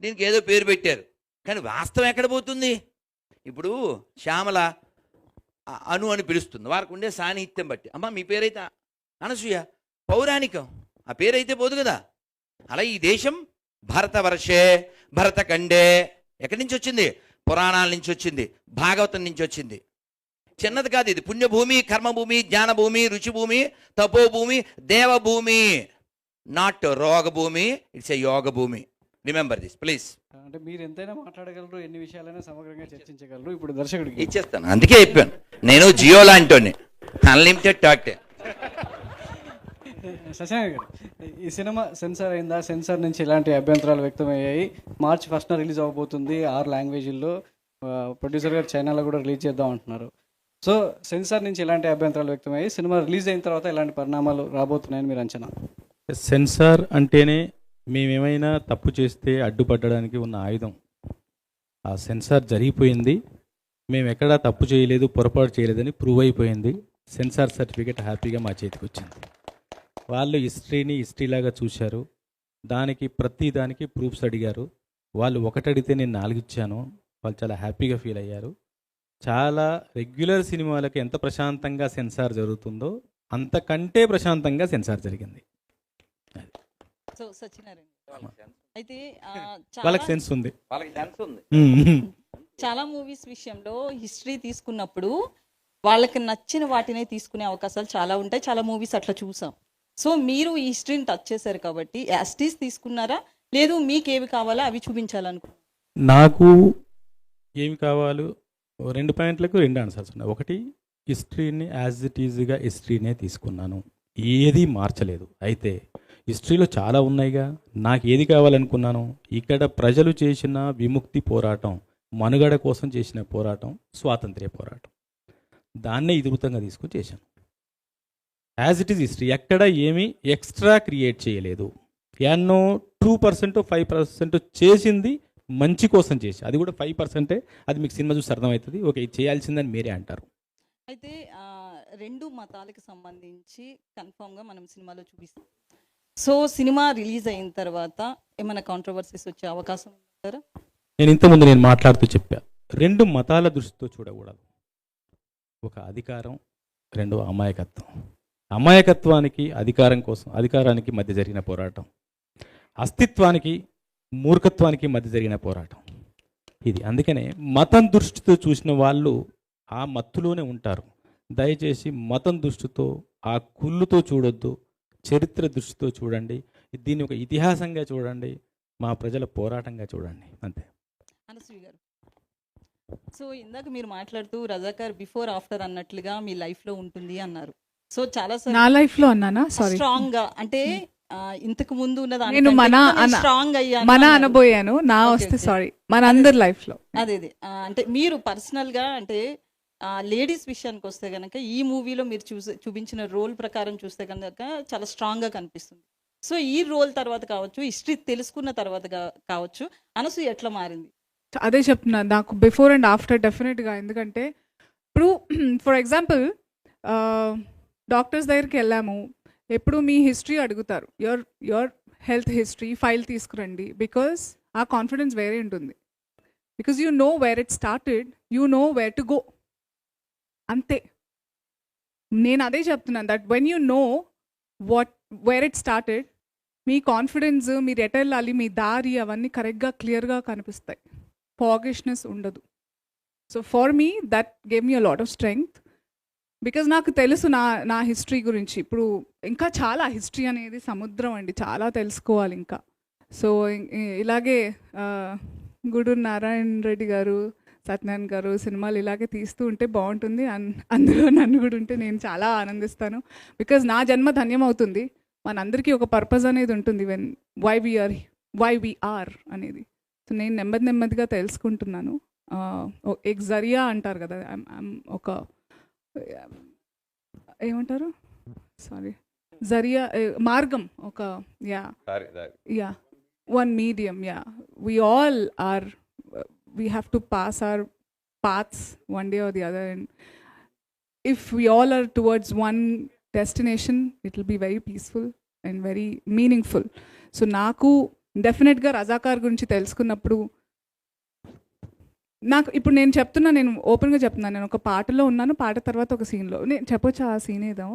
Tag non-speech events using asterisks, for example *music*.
దీనికి ఏదో పేరు పెట్టారు. కానీ వాస్తవం ఎక్కడ పోతుంది? ఇప్పుడు శ్యామల అను అని పిలుస్తుంది. వారికి ఉండే సాన్నిహిత్యం బట్టి. అమ్మ మీ పేరైతే అనసూయ? పౌరాణికం. ఆ పేరైతే పోదు కదా? అలా ఈ దేశం భరతవర్షే భరతఖండే ఎక్కడి నుంచి వచ్చింది? పురాణాల నుంచి వచ్చింది. భాగవతం నుంచి వచ్చింది. చిన్నది కాదు ఇది. పుణ్యభూమి కర్మభూమి జ్ఞానభూమి రుచిభూమి తపోభూమి దేవభూమి. నాట్ రోగభూమి ఇట్స్ ఎ యోగ భూమి రిమెంబర్ దిస్ ప్లీజ్ అంటే మీరు ఎంతైనా మాట్లాడగలరు ఎన్ని విషయాలైనా సమగ్రంగా చర్చించగలరు ఇప్పుడు దర్శకుడికి. ఇచ్చేస్తాను అందుకే చెప్పాను. నేను జియో లాంటి అన్లిమిటెడ్ టాక్ శశాంక్ గారు ఈ సినిమా సెన్సార్ అయిందా? సెన్సార్ నుంచి ఎలాంటి అభ్యంతరాలు వ్యక్తమయ్యాయి. మార్చ్ ఫస్ట్న రిలీజ్ అవబోతుంది ఆరు లాంగ్వేజ్ల్లో. ప్రొడ్యూసర్ గారు చైనాలో కూడా రిలీజ్ చేద్దాం అంటున్నారు. సో సెన్సార్ నుంచి ఎలాంటి అభ్యంతరాలు వ్యక్తమయ్యాయి. సినిమా రిలీజ్ అయిన తర్వాత ఎలాంటి పరిణామాలు రాబోతున్నాయని మీరు అంచనా. సెన్సార్ అంటేనే మేమేమైనా తప్పు చేస్తే అడ్డుపడడానికి ఉన్న ఆయుధం ఆ సెన్సార్ జరిగిపోయింది. మేము ఎక్కడా తప్పు చేయలేదు పొరపాటు చేయలేదని ప్రూవ్ అయిపోయింది. సెన్సార్ సర్టిఫికేట్ హ్యాపీగా మా చేతికి వచ్చింది. వాళ్ళు హిస్టరీని హిస్టరీలాగా చూశారు. దానికి ప్రతి దానికి ప్రూఫ్స్ అడిగారు. వాళ్ళు ఒకటి అడిగితే నేను నాలుగు ఇచ్చాను వాళ్ళు చాలా హ్యాపీగా ఫీల్ అయ్యారు. చాలా రెగ్యులర్ సినిమాలకు ఎంత ప్రశాంతంగా సెన్సార్ జరుగుతుందో అంతకంటే ప్రశాంతంగా సెన్సార్ జరిగింది. సో సత్యనారాయణ అయితే ఆ, *laughs* వాళ్ళకి చాలా సెన్స్ ఉంది. వాళ్ళకి సెన్స్ ఉంది. మ్మ్. చాలా మూవీస్ విషయంలో హిస్టరీ తీసుకున్నప్పుడు వాళ్ళకి నచ్చిన వాటినే తీసుకునే అవకాశాలు చాలా ఉంటాయి. చాలా మూవీస్ అట్లా చూసాం. సో మీరు ఈ హిస్టరీని టచ్ చేశారు కాబట్టి యాస్టీస్ తీసుకున్నారా? లేదు మీకు ఏవి కావాలో అవి చూపించాలనుకో నాకు ఏమి కావాలో రెండు పాయింట్లకు రెండు ఆన్సర్స్ ఉన్నాయి. ఒకటి హిస్టరీని యాజ్ ఇట్ ఈజీగా హిస్టరీనే తీసుకున్నాను. ఏది మార్చలేదు. అయితే హిస్టరీలో చాలా ఉన్నాయిగా. నాకు ఏది కావాలనుకున్నాను ఇక్కడ ప్రజలు చేసిన విముక్తి పోరాటం మనుగడ కోసం చేసిన పోరాటం స్వాతంత్ర్య పోరాటం. దాన్నే ఇదివృత్తంగా తీసుకొని చేశాను. యాజ్ ఇట్ ఈస్ హిస్టరీ ఎక్కడ ఏమీ ఎక్స్ట్రా క్రియేట్ చేయలేదు. ఎన్నో టూ పర్సెంట్ ఫైవ్ పర్సెంట్ చేసింది మంచి కోసం చేసి అది కూడా ఫైవ్ పర్సెంటే అది మీకు సినిమా చూసి అర్థమవుతుంది. ఓకే ఇది చేయాల్సిందని మీరే అంటారు. అయితే రెండు మతాలకు సంబంధించి కన్ఫామ్గా మనం సినిమాలో చూపిస్తాం. సో సినిమా రిలీజ్ అయిన తర్వాత ఏమైనా కాంట్రవర్సీస్ వచ్చే అవకాశం ఉంటారా నేను ఇంతకుముందు నేను మాట్లాడుతూ చెప్పా రెండు మతాల దృష్టితో చూడకూడదు. ఒక అధికారం రెండు అమాయకత్వం. అమాయకత్వానికి అధికారం కోసం అధికారానికి మధ్య జరిగిన పోరాటం. అస్తిత్వానికి మూర్ఖత్వానికి మధ్య జరిగిన పోరాటం. ఇది అందుకనే మతం దృష్టితో చూసిన వాళ్ళు ఆ మత్తులోనే ఉంటారు. దయచేసి మతం దృష్టితో ఆ కుళ్ళుతో చూడొద్దు. చరిత్ర దృష్టితో చూడండి దీన్ని ఒక ఇతిహాసంగా చూడండి మా ప్రజల పోరాటంగా చూడండి. అంతే. అనసూయ గారు. సో ఇందాక మీరు మాట్లాడుతూ రజాకార్ బిఫోర్ ఆఫ్టర్ అన్నట్లుగా మీ లైఫ్లో ఉంటుంది అన్నారు. సో చాలా నా లైఫ్లో అన్నానా? సారీ స్ట్రాంగ్గా అంటే ఇంతకు ముందు ఉన్న నేను మన స్ట్రాంగ్ అయ్యాను మన. అనబోయాను నా వస్తే. సారీ మన అందరి లైఫ్లో అదే అదే. అంటే మీరు పర్సనల్గా అంటే లేడీస్ విషయానికి వస్తే కనుక ఈ మూవీలో మీరు చూసే చూపించిన రోల్ ప్రకారం చూస్తే కనుక చాలా స్ట్రాంగ్గా కనిపిస్తుంది. సో ఈ రోల్ తర్వాత కావచ్చు హిస్టరీ తెలుసుకున్న తర్వాత కావచ్చు అనసూయ ఎట్లా మారింది? అదే చెప్తున్నా. నాకు బిఫోర్ అండ్ ఆఫ్టర్ డెఫినెట్గా ఎందుకంటే ఇప్పుడు *clears throat* ఫర్ ఎగ్జాంపుల్ డాక్టర్స్ దగ్గరికి వెళ్ళాము. ఎప్పుడు మీ హిస్టరీ అడుగుతారు? Your your health history file తీసుకురండి. బికాస్ ఆ కాన్ఫిడెన్స్ వేరే ఉంటుంది. Because you know where it started you know where to go. అంతే. నేను అదే చెప్తున్నాను that when you know what where it started me confidence మీరు ఎటెళ్ళాలి మీ దారి అవన్నీ కరెక్ట్గా క్లియర్గా కనిపిస్తాయి. పాగిష్నెస్ ఉండదు. So for me that gave me lot of strength because నాకు తెలుసు నా నా హిస్టరీ గురించి. ఇప్పుడు ఇంకా చాలా హిస్టరీ అనేది సముద్రం అండి. చాలా తెలుసుకోవాలి ఇంకా. సో ఇలాగే గుడు నారాయణ రెడ్డి గారు సత్యనారాయణ గారు సినిమాలు ఇలాగే తీస్తూ ఉంటే బాగుంటుంది. అందులో నన్ను కూడా ఉంటే నేను చాలా ఆనందిస్తాను. బికాజ్ నా జన్మ ధన్యం అవుతుంది మనందరికీ ఒక పర్పస్ అనేది ఉంటుంది when why we are why we are అనేది. సో నేను నెమ్మది నెమ్మదిగా తెలుసుకుంటున్నాను. ఎగ్ జరియా అంటారు కదా ఒక ఏమంటారు? సారీ. జరియా మార్గం ఒక yeah. one medium yeah we all are uh, we have to pass our paths one day or the other and if we all are towards one destination it will be very peaceful and very meaningful so నాకు డెఫినెట్గా రజాకార్ గురించి తెలుసుకున్నప్పుడు నాకు ఇప్పుడు నేను చెప్తున్నా నేను ఓపెన్గా చెప్తున్నాను నేను ఒక పాటలో ఉన్నాను పాట తర్వాత ఒక సీన్లో నేను చెప్పొచ్చు ఆ సీన్ ఏదో